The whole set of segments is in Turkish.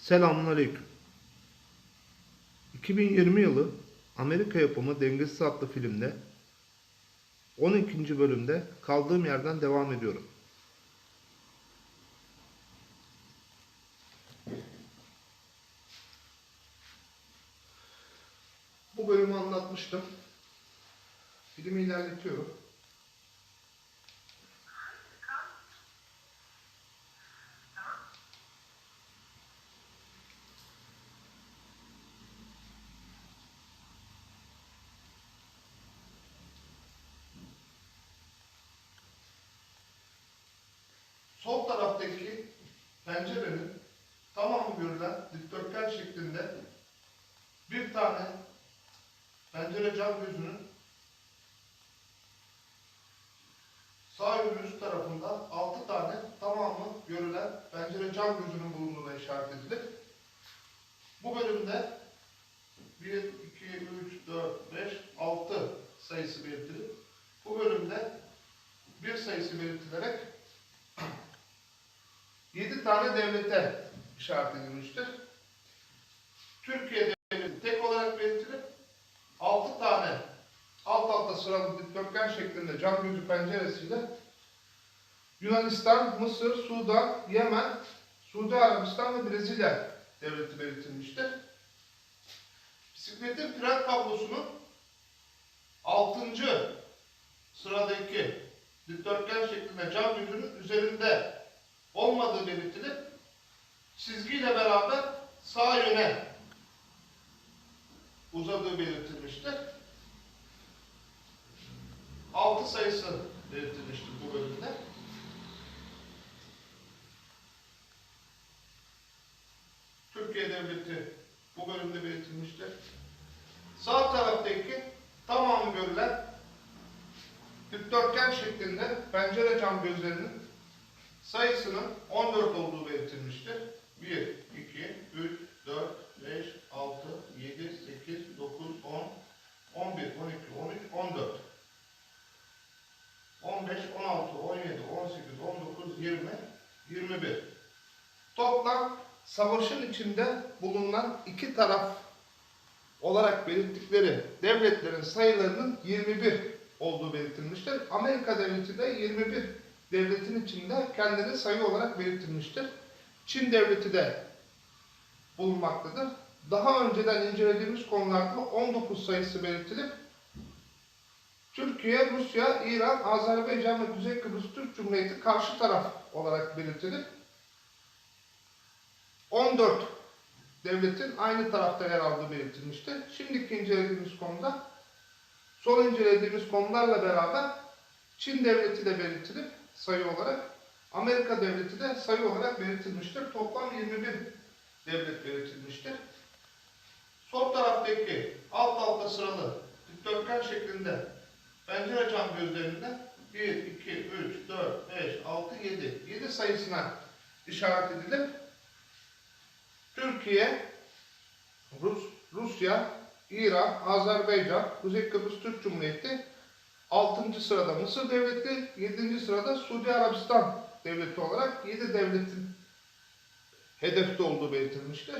Selamünaleyküm. 2020 yılı Amerika yapımı Dengesiz adlı filmde 12. bölümde kaldığım yerden devam ediyorum. Bu bölümü anlatmıştım. Filmi ilerletiyorum. Sol taraftaki pencerenin tamamı görülen dikdörtgen şeklinde bir tane pencere cam gözünün sağ yönün tarafında altı tane tamamı görülen pencere cam gözünün bulunduğuna işaret edilir. Bu bölümde 1, 2, 3, 4, 5, 6 sayısı belirtilir. Bu bölümde bir sayısı belirtilerek 7 tane devlete işaret edilmiştir. Türkiye devleti tek olarak belirtilip 6 tane alt alta sıralı dikdörtgen şeklinde cam gözü penceresiyle Yunanistan, Mısır, Sudan, Yemen, Suudi Arabistan ve Brezilya devleti belirtilmiştir. Bisikletin fren kablosunun 6. sıradaki dikdörtgen şeklinde cam gözünün üzerinde olmadığı belirtilip çizgiyle beraber sağ yöne uzadığı belirtilmiştir. 6 sayısı belirtilmiştir bu bölümde. Türkiye Devleti bu bölümde belirtilmiştir. Sağ taraftaki tamamı görülen dikdörtgen şeklinde pencere cam gözlerinin sayısının 14 olduğu belirtilmiştir. 1, 2, 3, 4, 5, 6, 7, 8, 9, 10, 11, 12, 13, 14. 15, 16, 17, 18, 19, 20, 21. Toplam savaşın içinde bulunan iki taraf olarak belirttikleri devletlerin sayılarının 21 olduğu belirtilmiştir. Amerika devleti de 21 devletin içinde kendini sayı olarak belirtilmiştir. Çin devleti de bulunmaktadır. Daha önceden incelediğimiz konularda 19 sayısı belirtilip Türkiye, Rusya, İran, Azerbaycan ve Kuzey Kıbrıs Türk Cumhuriyeti karşı taraf olarak belirtilip 14 devletin aynı tarafta yer aldığı belirtilmiştir. Şimdiki incelediğimiz konuda son incelediğimiz konularla beraber Çin devleti de belirtilip sayı olarak Amerika devleti de sayı olarak belirtilmiştir. Toplam 21 devlet belirtilmiştir. Sol taraftaki alt alta sıralı dikdörtgen şeklinde pencere cam gözlerinde 1, 2, 3, 4, 5, 6, 7, 7 sayısına işaret edilip Türkiye, Rus, Rusya, İran, Azerbaycan, Kuzey Kıbrıs Türk Cumhuriyeti 6. sırada Mısır Devleti, 7. sırada Suudi Arabistan Devleti olarak 7 devletin hedefte olduğu belirtilmiştir.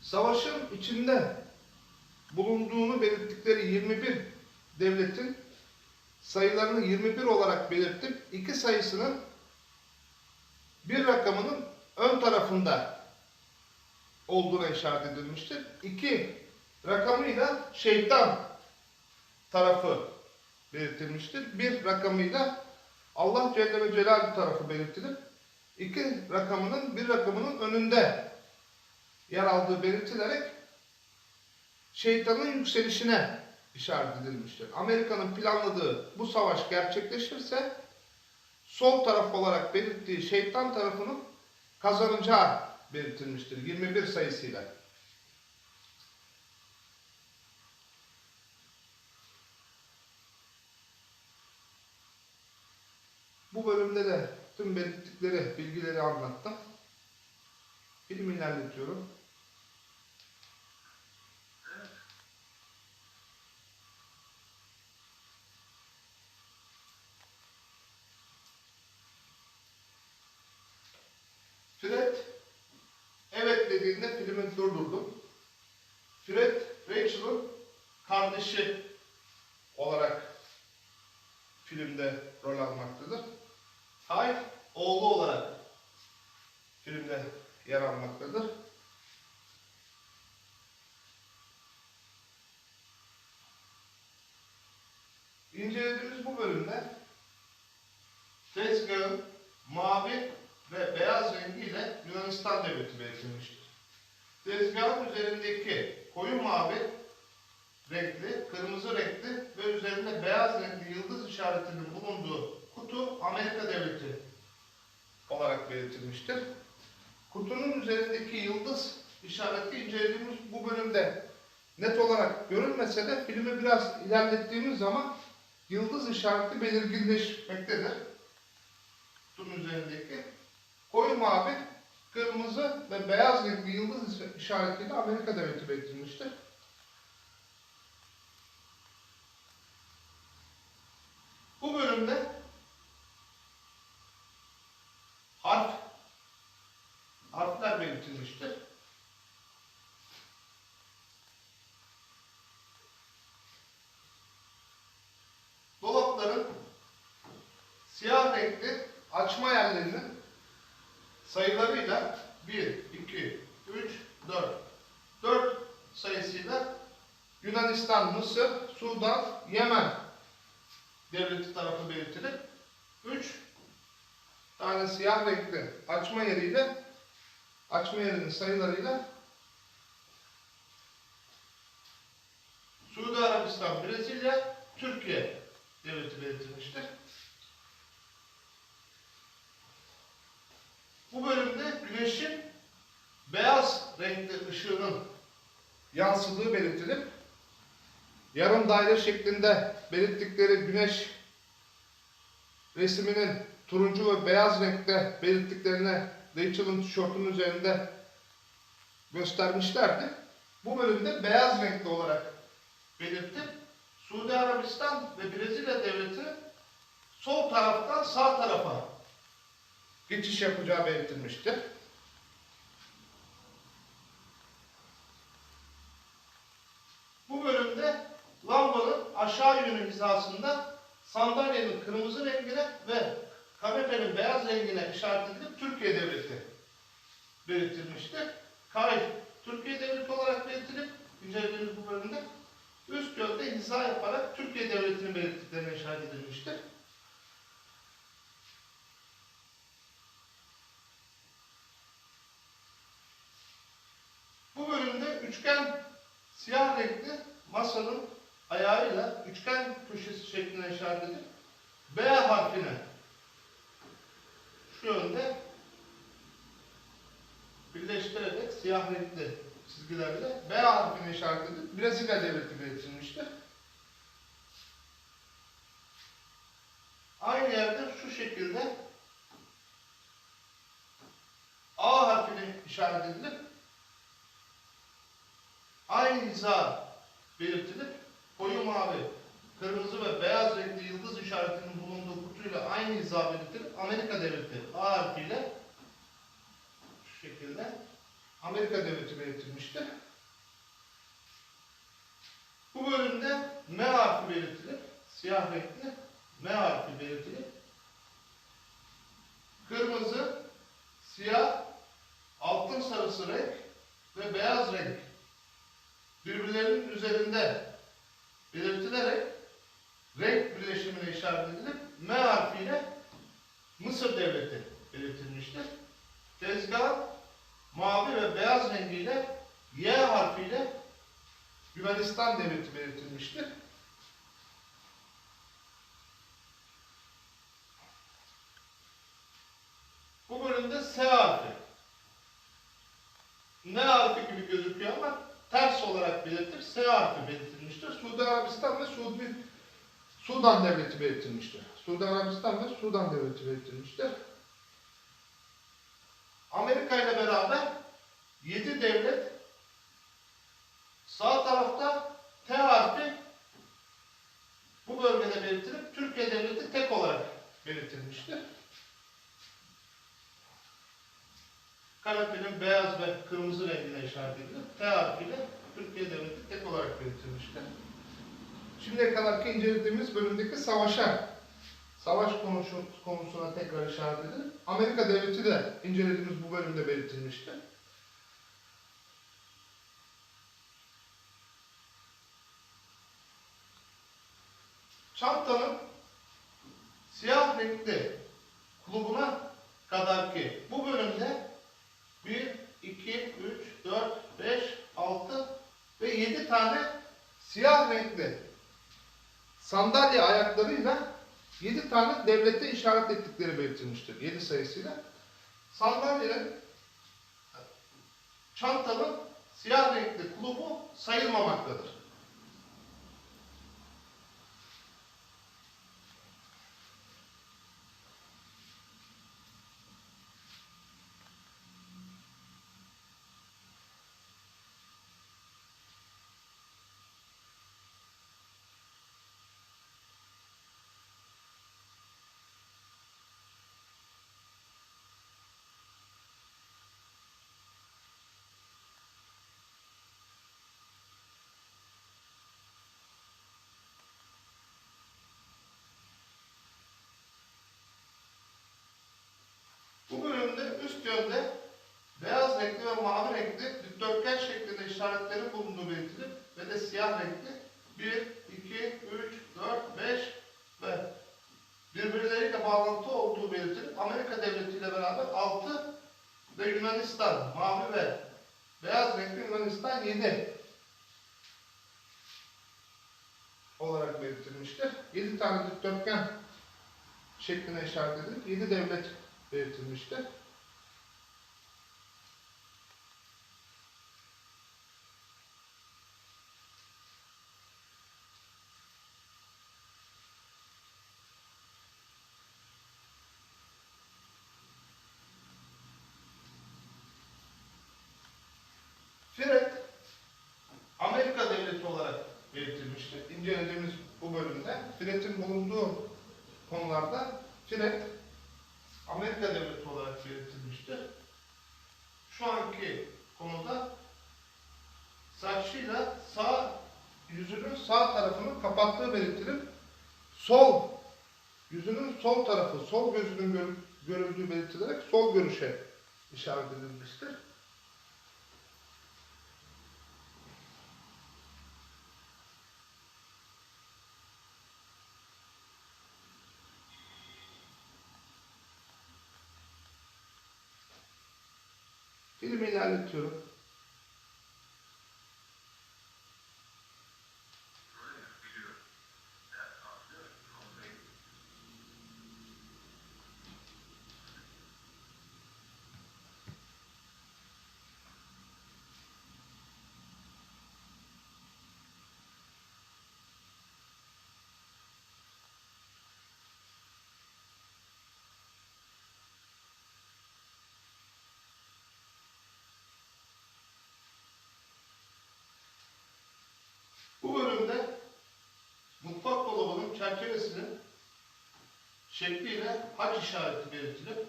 Savaşın içinde bulunduğunu belirttikleri 21 devletin sayılarını 21 olarak belirtip iki sayısının bir rakamının ön tarafında olduğuna işaret edilmiştir. İki rakamıyla şeytan tarafı belirtilmiştir. Bir rakamıyla Allah Celle ve Celaluhu tarafı belirtilip iki rakamının bir rakamının önünde yer aldığı belirtilerek şeytanın yükselişine işaret edilmiştir. Amerika'nın planladığı bu savaş gerçekleşirse sol taraf olarak belirttiği şeytan tarafının kazanacağı belirtilmiştir 21 sayısıyla. Bu bölümde de tüm belirttikleri bilgileri anlattım. Film ilerletiyorum. dediğinde filmi durdurdum. Fred, Rachel'ın kardeşi olarak filmde rol almaktadır. Hay, oğlu olarak filmde yer almaktadır. İncelediğimiz bu bölümde tezgahın mavi ve beyaz rengiyle Yunanistan devleti belirtilmiştir. Tezgahın üzerindeki koyu mavi renkli, kırmızı renkli ve üzerinde beyaz renkli yıldız işaretinin bulunduğu kutu Amerika devleti olarak belirtilmiştir. Kutunun üzerindeki yıldız işareti incelediğimiz bu bölümde net olarak görünmese de filmi biraz ilerlettiğimiz zaman yıldız işareti belirginleşmektedir. Kutunun üzerindeki koyu mavi, kırmızı ve beyaz renkli yıldız işaretiyle Amerika devleti belirtilmiştir. Bu bölümde harf harfler belirtilmiştir. Dolapların siyah renkli açma yerlerinin sayılarıyla 1, 2, 3, 4, 4 sayısıyla Yunanistan, Mısır, Sudan, Yemen devleti tarafı belirtilip 3 tane siyah renkli açma yeriyle açma yerinin sayılarıyla Suudi Arabistan, Brezilya, Türkiye devleti belirtilmiştir. Bu bölümde güneşin beyaz renkli ışığının yansıdığı belirtilip yarım daire şeklinde belirttikleri güneş resminin turuncu ve beyaz renkte belirttiklerini Rachel'ın tişörtünün üzerinde göstermişlerdi. Bu bölümde beyaz renkli olarak belirtip Suudi Arabistan ve Brezilya devleti sol taraftan sağ tarafa geçiş yapacağı belirtilmiştir. Bu bölümde lambanın aşağı yönü hizasında sandalyenin kırmızı rengine ve kanepenin beyaz rengine işaret edilip Türkiye Devleti belirtilmiştir. Kay Türkiye Devleti olarak belirtilip incelediğimiz bu bölümde üst yönde hiza yaparak Türkiye Devleti'nin belirttiklerine işaret edilmiştir. Bu bölümde üçgen siyah renkli masanın ayağıyla üçgen köşesi şeklinde işaret edip B harfine şu yönde birleştirerek siyah renkli çizgilerle B harfine işaret edip Brezilya devleti belirtilmiştir. Aynı yerde şu şekilde A harfine işaret edilip aynı hiza belirtilip koyu mavi, kırmızı ve beyaz renkli yıldız işaretinin bulunduğu kutuyla aynı hiza belirtilip Amerika devleti A harfiyle şu şekilde Amerika devleti belirtilmiştir. Bu bölümde M harfi belirtilip siyah renkli M harfi belirtilip kırmızı, siyah, altın sarısı renk ve beyaz renk birbirlerinin üzerinde belirtilerek renk birleşimine işaret edilip M harfiyle Mısır devleti belirtilmiştir. Tezgah mavi ve beyaz rengiyle Y harfiyle Yunanistan devleti belirtilmiştir. Bu bölümde S harfi. N harfi gibi gözüküyor ama ters olarak belirtir. S harfi belirtilmiştir. Suudi Arabistan ve Suudi Sudan devleti belirtilmiştir. Suudi Arabistan ve Sudan devleti belirtilmiştir. Amerika ile beraber 7 devlet sağ tarafta T harfi bu bölgede belirtilip Türkiye devleti tek olarak belirtilmiştir. Kanepenin beyaz ve kırmızı rengine işaret edilir. T harfiyle Türkiye Devleti tek olarak belirtilmiştir. Şimdiye kadarki incelediğimiz bölümdeki savaşa, savaş konusu, konusuna tekrar işaret edilir. Amerika Devleti de incelediğimiz bu bölümde belirtilmiştir. Çantanın siyah renkli kulübüne kadar ki bu bölümde 1, 2, 3, 4, 5, 6 ve 7 tane siyah renkli sandalye ayaklarıyla 7 tane devlete işaret ettikleri belirtilmiştir. 7 sayısıyla. Sandalyenin çantanın siyah renkli kulubu sayılmamaktadır. Bu bölümde üst yönde beyaz renkli ve mavi renkli dikdörtgen şeklinde işaretlerin bulunduğu belirtilir ve de siyah renkli 1, 2, 3, 4, 5 ve birbirleriyle bağlantı olduğu belirtilir. Amerika Devleti ile beraber 6 ve Yunanistan mavi ve beyaz renkli Yunanistan 7 olarak belirtilmiştir. 7 tane dikdörtgen şekline işaret edilip 7 devlet belirtilmiştir. Fred, Amerika devleti olarak belirtilmiştir. İncelediğimiz bu bölümde Bulunduğu konularda Fred Amerika devleti olarak belirtilmiştir. Şu anki konuda saçıyla sağ yüzünün sağ tarafını kapattığı belirtilip sol yüzünün sol tarafı, sol gözünün gör- görüldüğü belirtilerek sol görüşe işaret edilmiştir. Filmi ilerletiyorum. Bu bölümde mutfak dolabının çerçevesinin şekliyle haç işareti belirtilip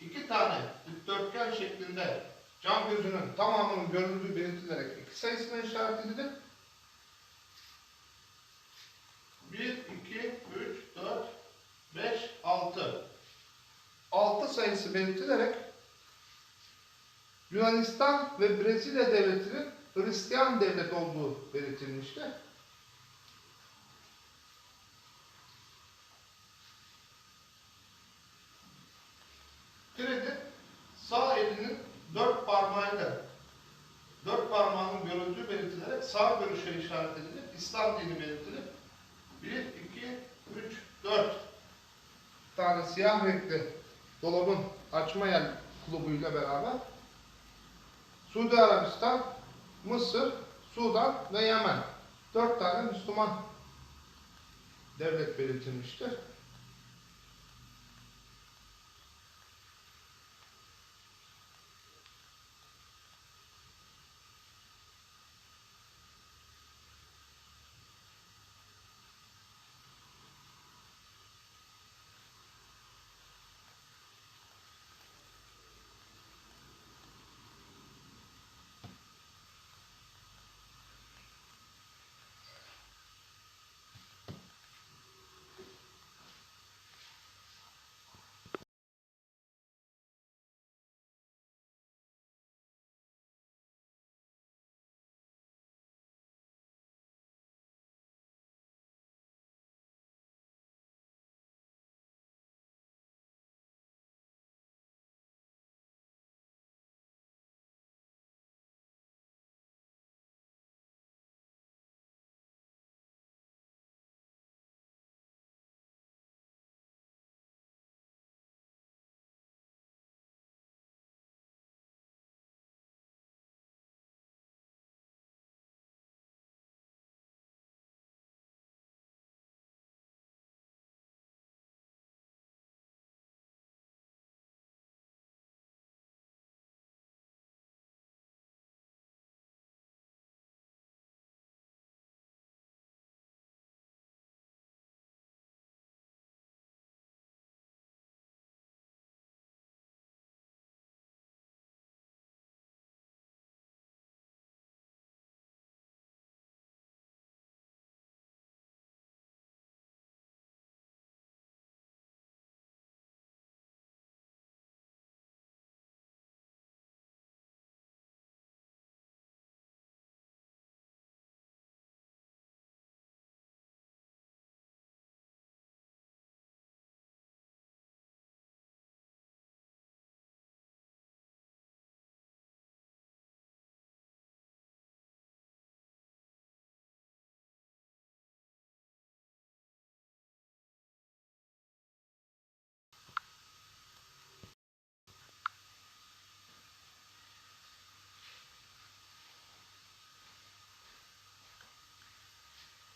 iki tane dikdörtgen şeklinde cam gözünün tamamının görüldüğü belirtilerek iki sayısına işaret edilip 1, 2, 3, 4, 5, 6 6 sayısı belirtilerek Yunanistan ve Brezilya devletinin Hristiyan devlet olduğu belirtilmiştir. Fred'in sağ elinin dört parmağıyla dört parmağının görüldüğü belirtilerek sağ görüşe işaret edilip İslam dini belirtilip 1, 2, 3, 4 tane siyah renkli dolabın açma yer kulübüyle beraber Suudi Arabistan, Mısır, Sudan ve Yemen. Dört tane Müslüman devlet belirtilmiştir.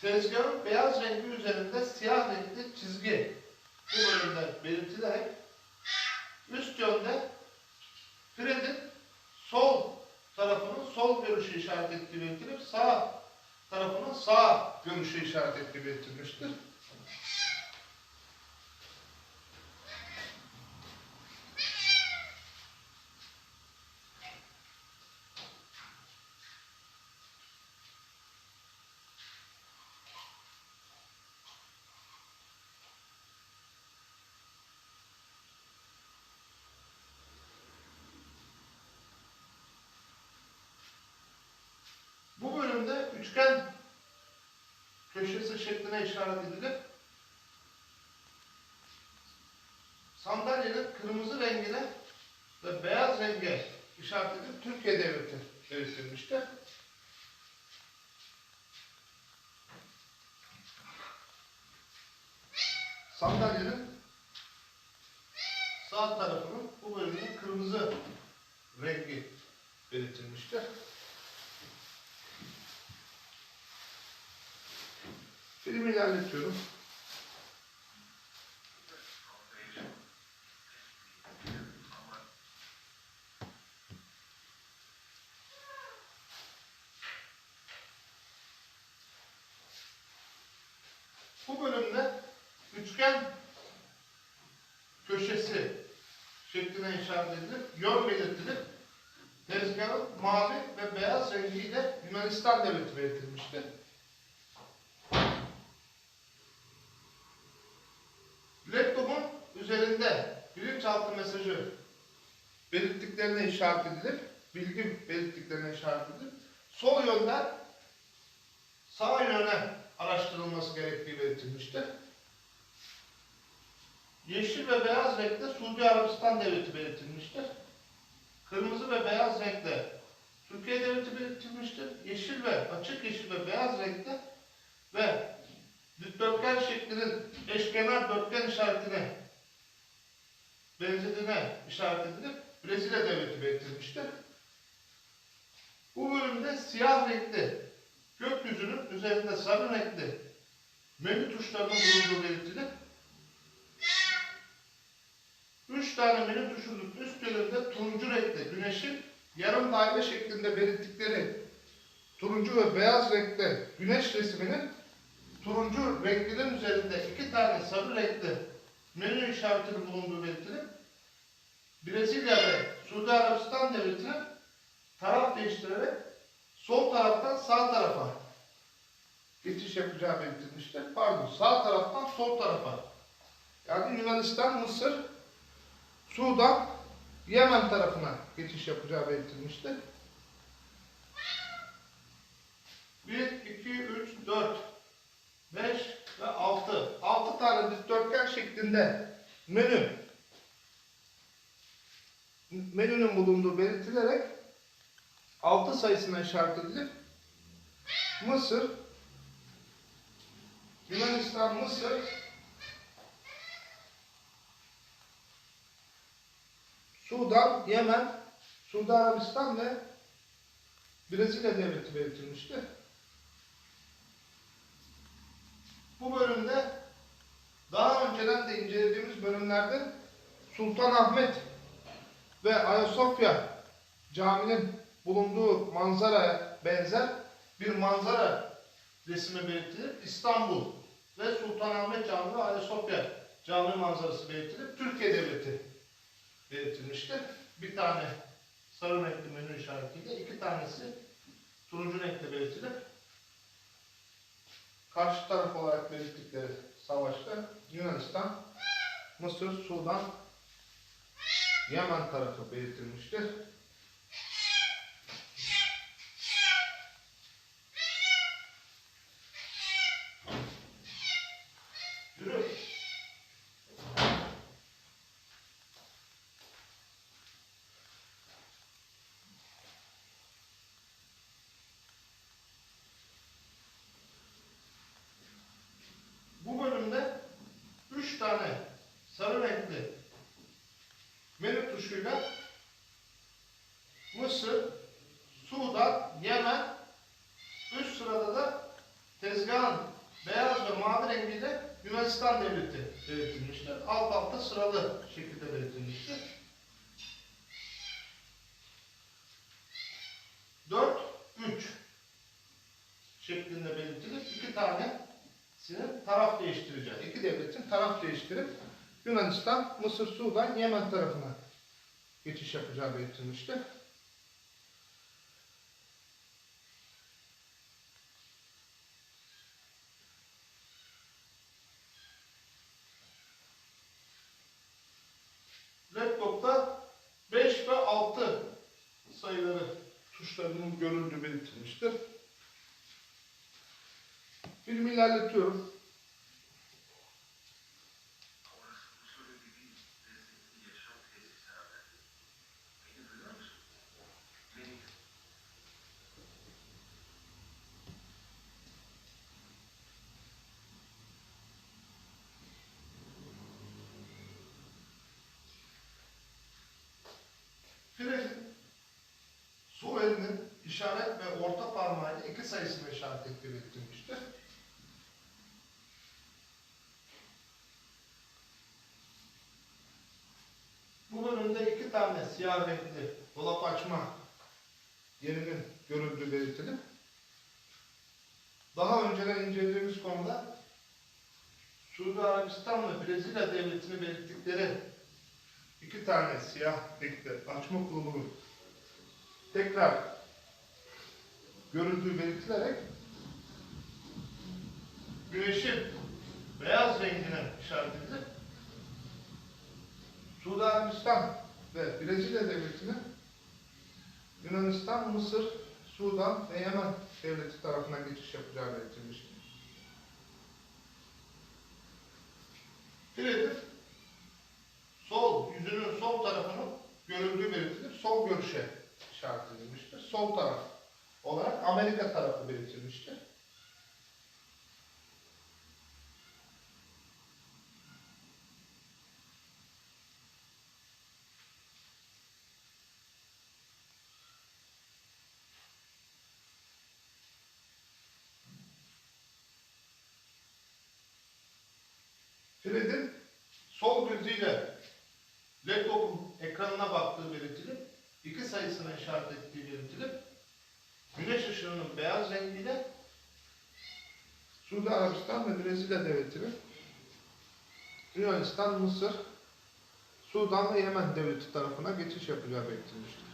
Tezgahın beyaz rengi üzerinde siyah renkli çizgi bu bölümde belirtilerek üst yönde Fred'in sol tarafının sol görüşü işaret ettiği belirtilip sağ tarafının sağ görüşü işaret ettiği belirtilmiştir. Bu bölümde üçgen köşesi şekline işaret edilip sandalyenin kırmızı rengine ve beyaz renge işaret edilip Türkiye Devleti belirtilmiştir. Sandalyenin sağ tarafının bu bölümün kırmızı rengi belirtilmiştir. Filmi ilerletiyorum. Bu bölümde üçgen köşesi şekline işaret edilip yön belirtilip tezgahın mavi ve beyaz rengiyle Yunanistan devleti belirtilmiştir. Laptopun üzerinde bilinçaltı mesajı belirttiklerine işaret edilip, bilgi belirttiklerine işaret edilip, sol yönden sağ yöne araştırılması gerektiği belirtilmiştir. Yeşil ve beyaz renkte Suudi Arabistan Devleti belirtilmiştir. Kırmızı ve beyaz renkte Türkiye Devleti belirtilmiştir. Yeşil ve açık yeşil ve beyaz renkte ve dikdörtgen şeklinin eşkenar dörtgen işaretine benzediğine işaret edilip Brezilya devleti belirtilmiştir. Bu bölümde siyah renkli gökyüzünün üzerinde sarı renkli menü tuşlarının bulunduğu belirtilip üç tane menü tuşunun üst yönünde turuncu renkli güneşin yarım daire şeklinde belirttikleri turuncu ve beyaz renkte güneş resminin turuncu renklinin üzerinde iki tane sarı renkli menü işaretinin bulunduğu belirtilip Brezilya ve Suudi Arabistan devletinin taraf değiştirerek sol taraftan sağ tarafa geçiş yapacağı belirtilmiştir. Pardon, sağ taraftan sol tarafa. Yani Yunanistan, Mısır, Sudan, Yemen tarafına geçiş yapacağı belirtilmiştir. 1, 2, 3, 4, 5 ve 6. 6 tane dikdörtgen şeklinde menü menünün bulunduğu belirtilerek 6 sayısına işaret edilip Mısır, Yunanistan, Mısır, Sudan, Yemen, Suudi Arabistan ve Brezilya devleti belirtilmiştir. Bu bölümde daha önceden de incelediğimiz bölümlerde Sultanahmet ve Ayasofya caminin bulunduğu manzaraya benzer bir manzara resmi belirtilip İstanbul ve Sultanahmet Camii Ayasofya Camii manzarası belirtilip Türkiye Devleti belirtilmiştir. Bir tane sarı renkli menü işaretiyle iki tanesi turuncu renkle belirtilip karşı taraf olarak belirttikleri savaşta Yunanistan, Mısır, Sudan, Yemen tarafı belirtilmiştir. Yürü. Bu bölümde üç tane sarı renkli tuşuyla Mısır, Sudan, Yemen üst sırada da tezgahın beyaz ve mavi rengiyle Yunanistan devleti belirtilmiştir. Alt alta sıralı şekilde belirtilmiştir. 4, 3 şeklinde belirtilip iki tanesinin taraf değiştireceğiz. İki devletin taraf değiştirip Yunanistan, Mısır, Sudan, Yemen tarafına geçiş yapacağı belirtilmiştir. Laptop'ta 5 ve 6 sayıları tuşlarının görüldüğü belirtilmiştir. Filmi ilerletiyorum. Frezin sol elinin işaret ve orta parmağıyla iki sayısını işaret ettiği belirtilmiştir. Bu bölümde iki tane siyah renkli dolap açma yerinin görüldüğü belirtilip daha önceden incelediğimiz konuda Suudi Arabistan ve Brezilya devletini belirttikleri iki tane siyah renkli açma kulubunun tekrar görüldüğü belirtilerek güneşin beyaz rengine işaret edilip Suudi Arabistan ve Brezilya devletinin Yunanistan, Mısır, Sudan ve Yemen devleti tarafına geçiş yapacağı belirtilmiştir. Filedir sol, yüzünün sol tarafının görüldüğü belirtilip sol görüşe işaret edilmiştir. Sol taraf olarak Amerika tarafı belirtilmiştir. Fred'in sol gözüyle laptopun ekranına baktığı belirtilip iki sayısına işaret ettiği belirtilip güneş ışığının beyaz rengiyle Suudi Brezilya devletinin Yunanistan, Mısır, Sudan ve Yemen devleti tarafına geçiş yapacağı belirtilmiştir.